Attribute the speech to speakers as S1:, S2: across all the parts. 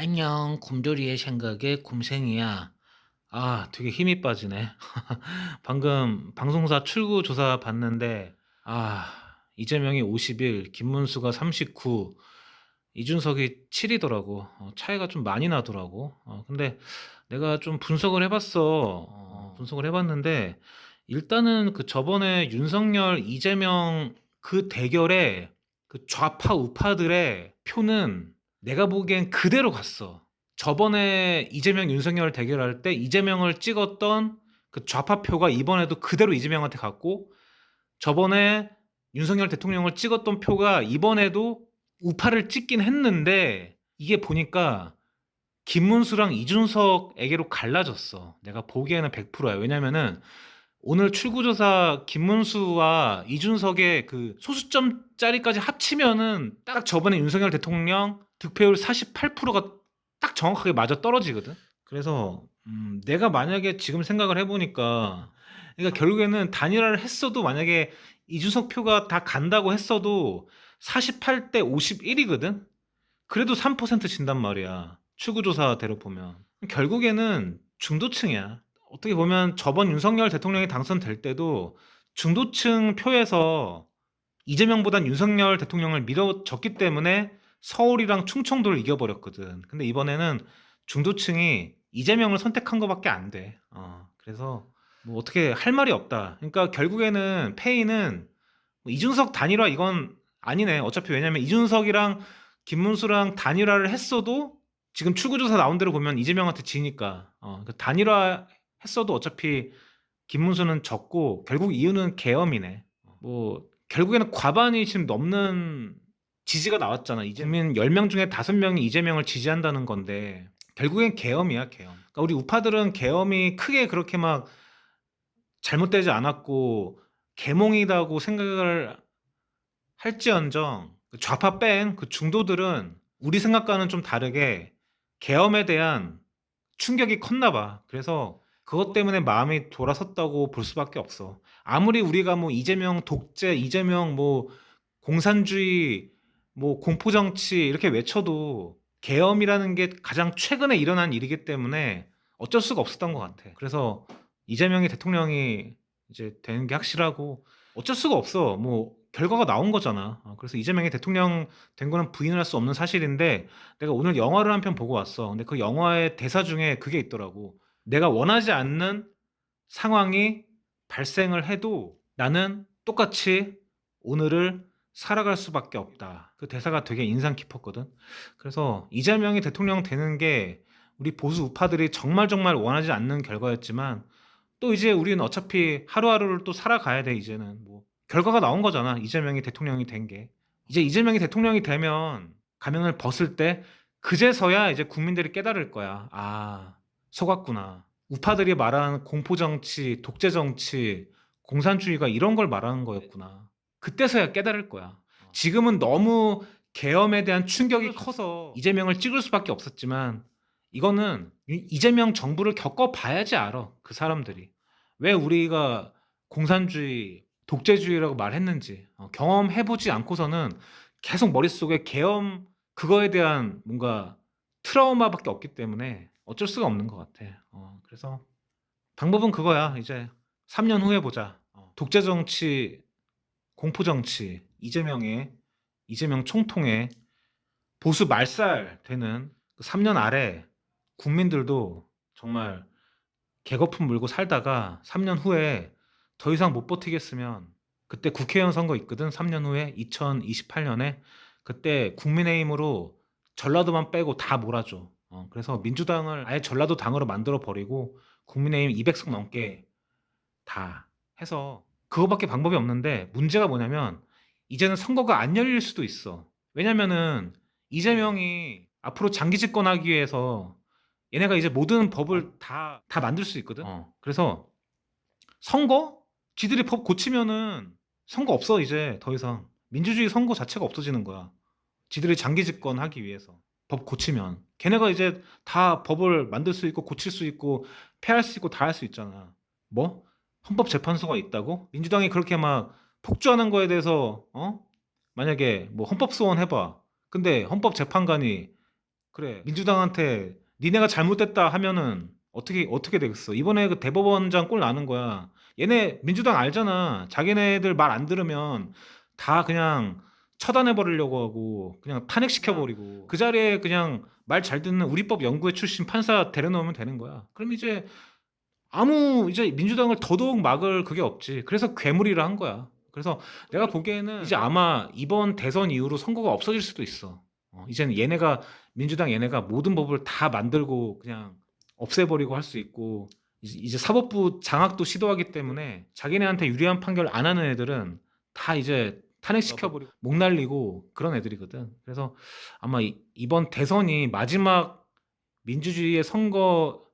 S1: 안녕, 곰돌이의 생각에 곰생이야. 아, 되게 힘이 빠지네. 방금 방송사 출구 조사 봤는데, 아, 이재명이 51, 김문수가 39, 이준석이 7이더라고. 어, 차이가 좀 많이 나더라고. 어, 근데 내가 좀 분석을 해봤어. 어, 분석을 해봤는데, 일단은 그 저번에 윤석열, 이재명 그 대결에 그 좌파 우파들의 표는 내가 보기엔 그대로 갔어. 저번에 이재명 윤석열 대결할 때 이재명을 찍었던 그 좌파표가 이번에도 그대로 이재명한테 갔고 저번에 윤석열 대통령을 찍었던 표가 이번에도 우파를 찍긴 했는데 이게 보니까 김문수랑 이준석에게로 갈라졌어. 내가 보기에는 100%야. 왜냐면은 오늘 출구조사 김문수와 이준석의 그 소수점 짜리까지 합치면은 딱 저번에 윤석열 대통령 득표율 48%가 딱 정확하게 맞아 떨어지거든. 그래서 음, 내가 만약에 지금 생각을 해보니까 그러니까 결국에는 단일화를 했어도 만약에 이준석 표가 다 간다고 했어도 48대 51이거든. 그래도 3% 진단 말이야. 출구조사대로 보면 결국에는 중도층이야. 어떻게 보면 저번 윤석열 대통령이 당선될 때도 중도층 표에서 이재명보단 윤석열 대통령을 밀어줬기 때문에 서울이랑 충청도를 이겨버렸거든. 근데 이번에는 중도층이 이재명을 선택한 것밖에 안 돼. 어, 그래서 뭐 어떻게 할 말이 없다. 그러니까 결국에는 페이는 뭐 이준석 단일화 이건 아니네. 어차피 왜냐면 이준석이랑 김문수랑 단일화를 했어도 지금 출구조사 나온 대로 보면 이재명한테 지니까 어, 그 단일화 했어도 어차피 김문수는 졌고 결국 이유는 계엄이네. 뭐 결국에는 과반이 지금 넘는 지지가 나왔잖아. 이재명 10명 중에 5명이 이재명을 지지한다는 건데 결국엔 계엄이야, 계엄. 그러니까 우리 우파들은 계엄이 크게 그렇게 막 잘못되지 않았고 계몽이다고 생각을 할지언정 그 좌파 뺀 그 중도들은 우리 생각과는 좀 다르게 계엄에 대한 충격이 컸나 봐. 그래서 그것 때문에 마음이 돌아섰다고 볼 수밖에 없어. 아무리 우리가 뭐 이재명 독재, 이재명 뭐 공산주의, 뭐 공포 정치 이렇게 외쳐도 계엄이라는 게 가장 최근에 일어난 일이기 때문에 어쩔 수가 없었던 것 같아. 그래서 이재명이 대통령이 이제 되는 게 확실하고 어쩔 수가 없어. 뭐 결과가 나온 거잖아. 어, 그래서 이재명이 대통령 된 거는 부인할 수 없는 사실인데 내가 오늘 영화를 한 편 보고 왔어. 근데 그 영화의 대사 중에 그게 있더라고. 내가 원하지 않는 상황이 발생을 해도 나는 똑같이 오늘을 살아갈 수밖에 없다. 그 대사가 되게 인상 깊었거든. 그래서 이재명이 대통령 되는 게 우리 보수 우파들이 정말 정말 원하지 않는 결과였지만 또 이제 우리는 어차피 하루하루를 또 살아가야 돼 이제는 뭐 결과가 나온 거잖아. 이재명이 대통령이 된 게. 이제 이재명이 대통령이 되면 가면을 벗을 때 그제서야 이제 국민들이 깨달을 거야. 아, 속았구나. 우파들이 말하는 공포 정치, 독재 정치, 공산주의가 이런 걸 말하는 거였구나. 그때서야 깨달을 거야. 지금은 너무 계엄에 대한 충격이 커서 이재명을 찍을 수밖에 없었지만 이거는 이- 이재명 정부를 겪어봐야지 알아. 그 사람들이 왜 우리가 공산주의, 독재주의라고 말했는지 어, 경험해보지 않고서는 계속 머릿속에 계엄 그거에 대한 뭔가 트라우마밖에 없기 때문에 어쩔 수가 없는 것 같아. 어, 그래서 방법은 그거야. 이제 3년 후에 보자. 어, 독재 정치, 공포 정치, 이재명의 이재명 총통의 보수 말살 되는 그 3년 아래 국민들도 정말 개거품 물고 살다가 3년 후에 더 이상 못 버티겠으면 그때 국회의원 선거 있거든. 3년 후에 2028년에 그때 국민의힘으로 전라도만 빼고 다 몰아줘. 어, 그래서 민주당을 아예 전라도 당으로 만들어 버리고 국민의힘 200석 넘게 다 해서 그거밖에 방법이 없는데 문제가 뭐냐면 이제는 선거가 안 열릴 수도 있어. 왜냐면은 이재명이 앞으로 장기 집권하기 위해서 얘네가 이제 모든 법을 다, 다 만들 수 있거든. 어, 그래서 선거? 지들이 법 고치면은 선거 없어 이제 더 이상 민주주의 선거 자체가 없어지는 거야. 지들이 장기 집권 하기 위해서 법 고치면 걔네가 이제 다 법을 만들 수 있고 고칠 수 있고 폐할 수 있고 다 할 수 있잖아. 뭐 헌법재판소가 있다고? 민주당이 그렇게 막 폭주하는 거에 대해서 어 만약에 뭐 헌법 소원 해봐. 근데 헌법 재판관이 그래 민주당한테 니네가 잘못됐다 하면은 어떻게 어떻게 되겠어? 이번에 그 대법원장 꼴 나는 거야. 얘네 민주당 알잖아. 자기네들 말 안 들으면 다 그냥 처단해 버리려고 하고 그냥 탄핵시켜 버리고 그 자리에 그냥 말 잘 듣는 우리법 연구회 출신 판사 데려놓으면 되는 거야. 그럼 이제 아무 이제 민주당을 더더욱 막을 그게 없지. 그래서 괴물이라 한 거야. 그래서 내가 보기에는 이제 아마 이번 대선 이후로 선거가 없어질 수도 있어. 어, 이제는 얘네가 민주당 얘네가 모든 법을 다 만들고 그냥 없애버리고 할 수 있고 이제, 이제 사법부 장악도 시도하기 때문에 자기네한테 유리한 판결 안 하는 애들은 다 이제 탄핵시켜버리고 목 날리고 그런 애들이거든. 그래서 아마 이, 이번 대선이 마지막 민주주의의 선거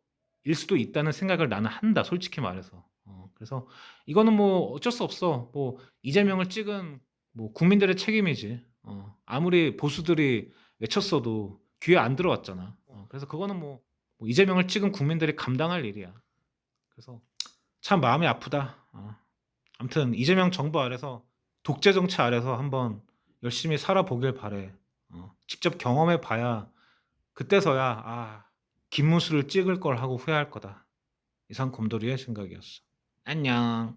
S1: 일 수도 있다는 생각을 나는 한다. 솔직히 말해서. 어, 그래서 이거는 뭐 어쩔 수 없어. 뭐 이재명을 찍은 뭐 국민들의 책임이지. 어, 아무리 보수들이 외쳤어도 귀에 안 들어왔잖아. 어, 그래서 그거는 뭐, 뭐 이재명을 찍은 국민들이 감당할 일이야. 그래서 참 마음이 아프다. 어. 아무튼 이재명 정부 아래서 독재 정치 아래서 한번 열심히 살아보길 바래. 어, 직접 경험해 봐야 그때서야 아 김문수를 찍을 걸 하고 후회할 거다. 이상 곰돌이의 생각이었어. 안녕.